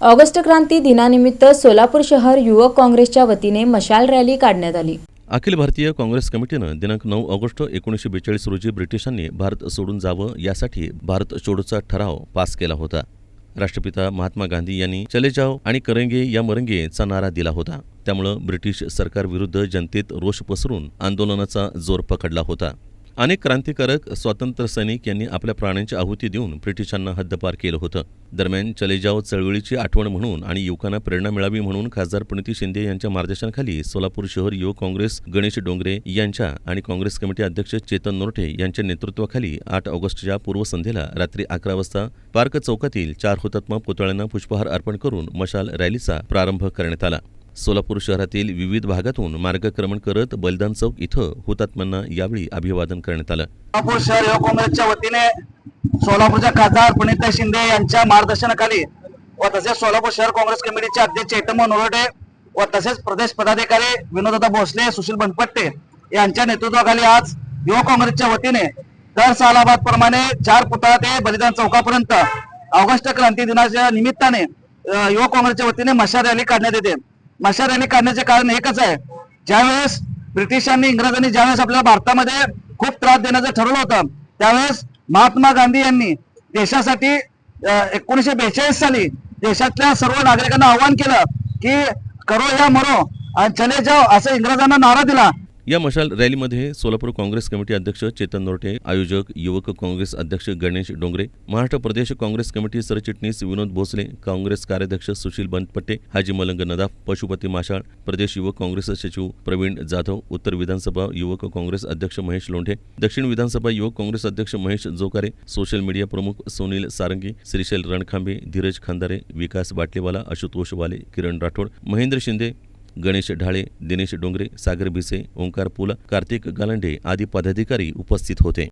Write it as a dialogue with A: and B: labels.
A: August क्रांती दिनानिमित्त सोलापूर शहर युवक काँग्रेसच्या वतीने मशाल रॅली काढण्यात आली.
B: अखिल भारतीय काँग्रेस कमिटीनं दिनांक नऊ ऑगस्ट एकोणीसशे बेचाळीस रोजी ब्रिटिशांनी भारत सोडून जावं यासाठी भारत छोडोचा ठराव पास केला होता. राष्ट्रपिता महात्मा गांधी यांनी चले जाओ आणि करेंगे या मरंगेचा नारा दिला होता. त्यामुळं ब्रिटिश सरकारविरुद्ध जनतेत रोष पसरून आंदोलनाचा जोर पकडला होता. अनेक क्रांतिकारक स्वातंत्र्य सैनिक यांनी आपल्या प्राण्यांची आहुती देऊन ब्रिटिशांना हद्दपार केलं होतं. दरम्यान चले जाओ चळवळीची आठवण म्हणून आणि युवकांना प्रेरणा मिळावी म्हणून खासदार प्रणिती शिंदे यांच्या मार्गदर्शनाखाली सोलापूर शहर युवक काँग्रेस गणेश डोंगरे यांच्या आणि काँग्रेस कमिटी अध्यक्ष चेतन नोरटे यांच्या नेतृत्वाखाली आठ ऑगस्टच्या पूर्वसंध्येला रात्री अकरा वाजता पार्क चौकातील चार हुतात्मा पुतळ्यांना पुष्पहार अर्पण करून मशाल रॅलीचा प्रारंभ करण्यात आला. सोलापूर शहरातील विविध भागातून मार्गक्रमण करत बलिदान चौक इथं हुतात्म्यांना यावेळी अभिवादन करण्यात आलं.
C: सोलापूर शहर युवक काँग्रेसच्या वतीने सोलापूरच्या खासदार पुनिता शिंदे यांच्या मार्गदर्शनाखाली व तसेच सोलापूर शहर काँग्रेस कमिटीचे अध्यक्ष चैतन्य नोरटे व तसेच प्रदेश पदाधिकारी विनोददा भोसले सुशील बनपट्टे यांच्या नेतृत्वाखाली आज युवक काँग्रेसच्या वतीने दर सालाबाद प्रमाणे चार पुतळा ते बलिदान चौकापर्यंत ऑगस्ट क्रांती दिनाच्या निमित्ताने युवक काँग्रेसच्या वतीने मशाल रॅली काढण्यात येते. मशाऱ्याने काढण्याचे कारण एकच आहे. ज्यावेळेस ब्रिटिशांनी इंग्रजांनी ज्यावेळेस आपल्या भारतामध्ये खूप त्रास देण्याचं ठरवलं होतं त्यावेळेस महात्मा गांधी यांनी देशासाठी एकोणीशे बेचाळीस साली देशातल्या सर्व नागरिकांना आवाहन केलं की करो या मरो आणि चले जाओ असं इंग्रजांना नारा दिला.
B: या मशाल रॅलीमध्ये सोलापूर काँग्रेस कमिटी अध्यक्ष चेतन नोरटे आयोजक युवक काँग्रेस अध्यक्ष गणेश डोंगरे महाराष्ट्र प्रदेश काँग्रेस कमिटी सरचिटणीस विनोद भोसले काँग्रेस कार्याध्यक्ष सुशील बनपट्टे हाजी मलंग नदाफ पशुपती माशाळ प्रदेश युवक काँग्रेस सचिव प्रवीण जाधव उत्तर विधानसभा युवक काँग्रेस अध्यक्ष महेश लोंढे दक्षिण विधानसभा युवक काँग्रेस अध्यक्ष महेश जोकारे सोशल मीडिया प्रमुख सुनील सारंगी श्रीशैल रणखांबे धीरज खांदारे विकास बाटलेवाला आशुतोष वाले किरण राठोड महेंद्र शिंदे गणेश ढाळे दिनेश डोंगरे सागर भिसे ओंकार पुल कार्तिक गालांडे आदी पदाधिकारी उपस्थित होते.